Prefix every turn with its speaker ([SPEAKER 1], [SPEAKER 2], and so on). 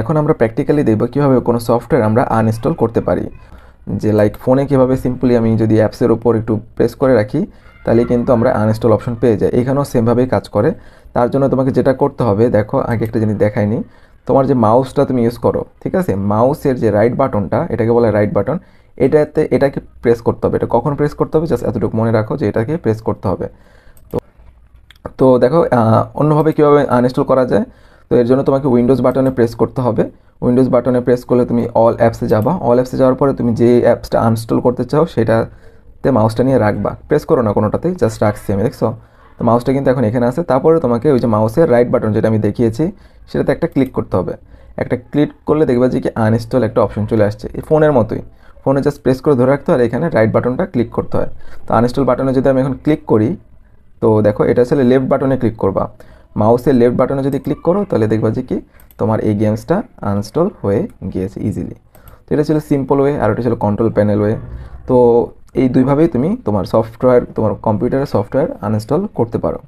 [SPEAKER 1] এখন আমরা প্র্যাকটিক্যালি দেখব কীভাবে কোনো সফটওয়্যার আমরা আনইনস্টল করতে পারি। যে লাইক ফোনে কীভাবে সিম্পলি আমি যদি অ্যাপসের উপর একটু প্রেস করে রাখি, তাহলে কিন্তু আমরা আনইনস্টল অপশন পেয়ে যাই। এখানেও সেমভাবেই কাজ করে। তার জন্য তোমাকে যেটা করতে হবে, দেখো, আগে একটা জিনিস দেখাইনি। তোমার যে মাউসটা তুমি ইউজ করো, ঠিক আছে? মাউসের যে রাইট বাটনটা এটাকে বলে রাইট বাটন এটাতে, এটাকে প্রেস করতে হবে। এটা কখন প্রেস করতে হবে? জাস্ট এতটুকু মনে রাখো যে এটাকে প্রেস করতে হবে। তো তো দেখো অন্যভাবে কীভাবে আনইনস্টল করা যায়? তো এর জন্য তোমাকে উইন্ডোজ বাটনে প্রেস করতে হবে। উইন্ডোজ বাটনে প্রেস করলে তুমি অল অ্যাপসে যাবা। অল অ্যাপসে যাওয়ার পরে তুমি যে অ্যাপসটা আনইনস্টল করতে চাও, সেটাতে মাউসটা নিয়ে রাখবা। প্রেস করো না কোনোটাতেই জাস্ট রাখছি আমি, দেখছ? তো মাউসটা কিন্তু এখন এখানে আছে। তারপরে তোমাকে ওই যে মাউসের রাইট বাটন যেটা আমি দেখিয়েছি, সেটাতে একটা ক্লিক করতে হবে। একটা ক্লিক করলে দেখবা যে কি আনইনস্টল একটা অপশন চলে আসছে, এই ফোনের মতোই। ফোনে জাস্ট প্রেস করে ধরে রাখতে হয় আর এখানে রাইট বাটনটা ক্লিক করতে হয়। তো আনইনস্টল বাটনে যদি আমি এখন ক্লিক করি, তো দেখো এটা আসলে লেফট বাটনে ক্লিক করবা। মাউসের লেফট বাটনে যদি ক্লিক করো, তাহলে দেখবা যে কি? তোমার এই গেমসটা আনস্টল হয়ে গিয়েছে ইজিলি তো এটা ছিল সিম্পল ওয়ে আর এটা ছিল কন্ট্রোল প্যানেল ওয়ে তো এই দুইভাবেই তুমি তোমার সফটওয়্যার তোমার কম্পিউটারের সফটওয়্যার আনইনস্টল করতে পারো।